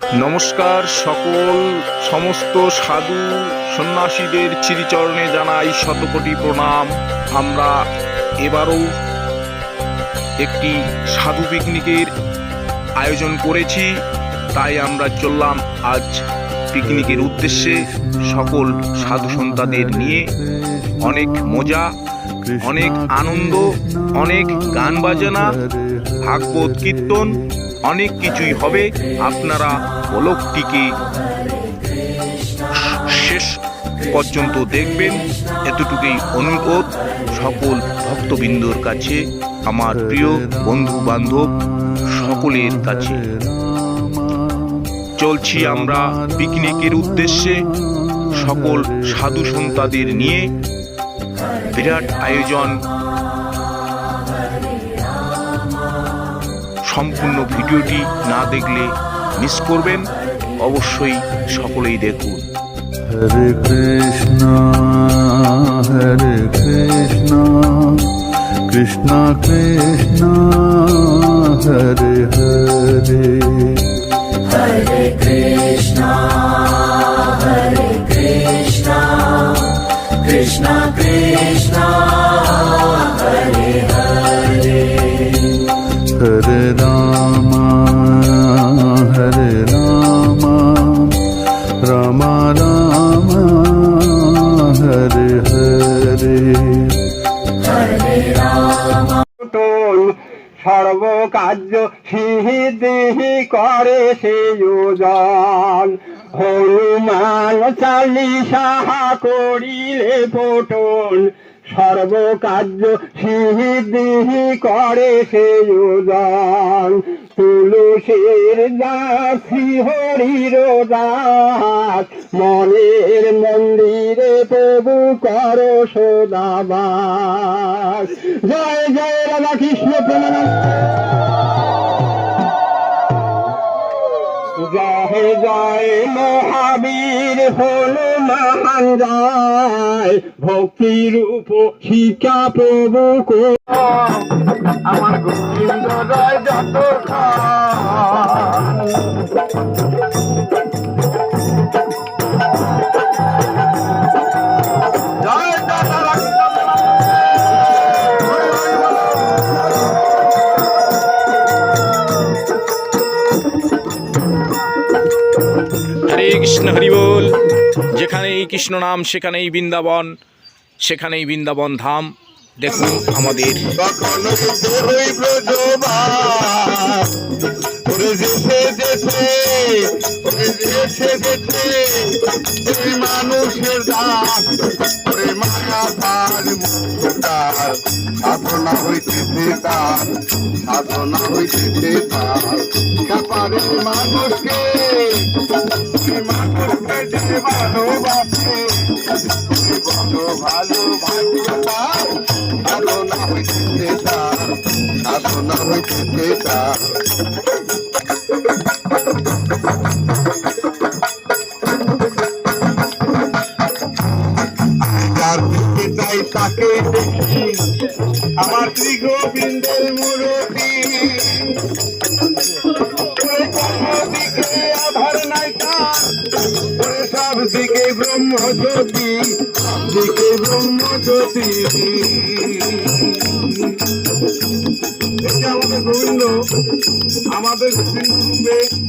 নমস্কার সকল সমস্ত সাধু সন্ন্যাসীদের চিরিচরণে জানাই শতকোটি প্রণাম। আমরা এবারও একটি সাধু পিকনিকের আয়োজন করেছি, তাই আমরা চললাম আজ পিকনিকের উদ্দেশ্যে সকল সাধু সন্তাদের নিয়ে। অনেক মজা, অনেক আনন্দ, অনেক গান বাজনা ভাগবত কীর্তন, অনেক কিছুই হবে। আপনারা পলকটিকে শেষ পর্যন্ত দেখবেন। এতটুকুই অনুরোধ। সকল ভক্তবৃন্দর কাছে, আমার প্রিয় বন্ধু বান্ধব সকলের কাছে। চলছি আমরা পিকনিকের উদ্দেশ্যে। সকল সাধু সন্তাদের নিয়ে বিরাট আয়োজন সম্পূর্ণ ভিডিওটি না দেখলে মিস করবেন। অবশ্যই সকলেই দেখুন। হরে কৃষ্ণ হরে কৃষ্ণ কৃষ্ণ কৃষ্ণ হরে হরে। হরে কৃষ্ণ হরে কৃষ্ণ কৃষ্ণ কৃষ্ণ হরে হরে। Hare. টন সর্বকার্য সিদ্ধি করে সে যোজন হনুমান চালিশা করিলে পটন সর্বকার্য সিদ্ধি করে সে যোজন। তুলসীর দাসী হরির দাস মনের মন্দিরে প্রভু কর সদাবাস। জয় জয় রাধা কৃষ্ণ প্রণাম। জয় জয় মহাবীর হনুমান জয় ভক্তি রূপ শিকা প্রভু আমার গোবিন্দ জয় যত জয় যেখানেই কৃষ্ণ নাম সেখানেই বৃন্দাবন সেখানেই বৃন্দাবন ধাম। দেখুন আমাদের কখনো তার সাধনা হইতেছে তার সাধনা হইতেছে তার কাপারে মানুষকে মানুষকে যে ভালোবাসে ওরে বড় ভালো ভাগ্যবান সাধনা হইতেছে তার সাধনা হইতেছে তার দিকে তাকে দেখি। আমার শ্রী গোবিন্দের মূরতি আধার নাই তার সব দিকে ব্রহ্ম জ্যোতি দিকে আমাদের গোবিন্দ, আমাদের দেখি।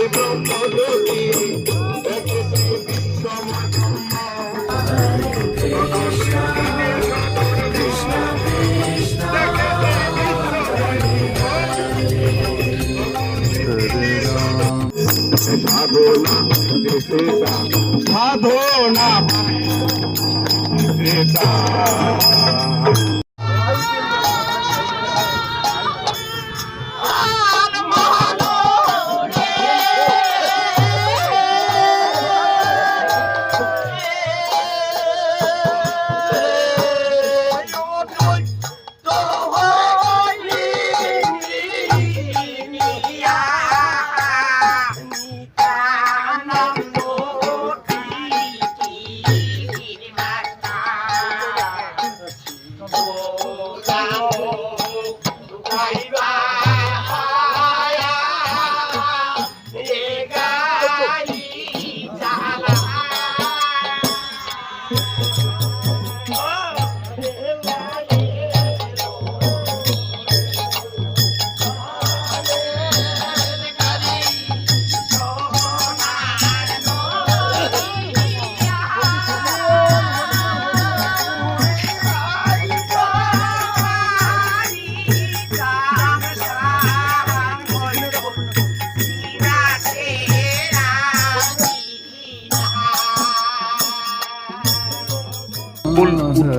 সাধনা সাধনা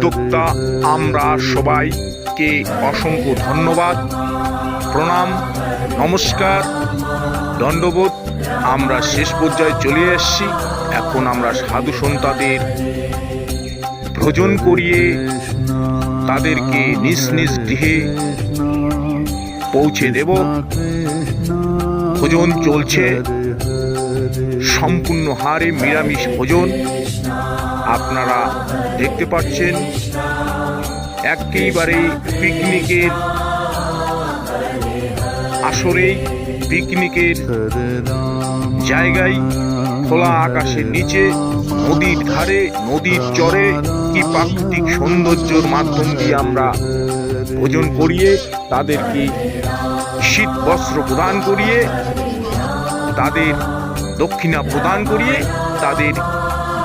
উদ্যোক্তা আমরা সবাইকে অসংখ্য ধন্যবাদ। প্রণাম, নমস্কার। দণ্ডবোধ, আমরা শেষ পর্যায়ে চলে এসেছি। এখন আমরা সাধু সন্তাদের ভোজন করিয়ে তাদেরকে নিজ নিজ গৃহে পৌঁছে দেব। ভোজন চলছে। সম্পূর্ণ হারে নিরামিষ ভোজন। আপনারা দেখতে পাচ্ছেন একেবারে পিকনিকের আসরেই পিকনিকের জায়গায় খোলা আকাশের নিচে, নদীর ধারে, নদীর চরে কি প্রাকৃতিক সৌন্দর্যর মাধ্যম দিয়ে আমরা ভোজন করিয়ে তাদেরকে শীত বস্ত্র প্রদান করিয়ে, তাদের দক্ষিণা প্রদান করিয়ে তাদের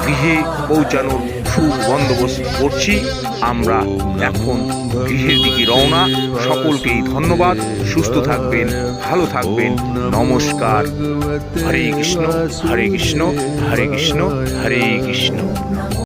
গৃহে পৌঁছানোর সুবন্দোবস্ত করছি। আমরা এখন গৃহের দিকে রওনা। সকলকেই ধন্যবাদ। সুস্থ থাকবেন, ভালো থাকবেন। নমস্কার। হরে কৃষ্ণ হরে কৃষ্ণ হরে কৃষ্ণ হরে কৃষ্ণ।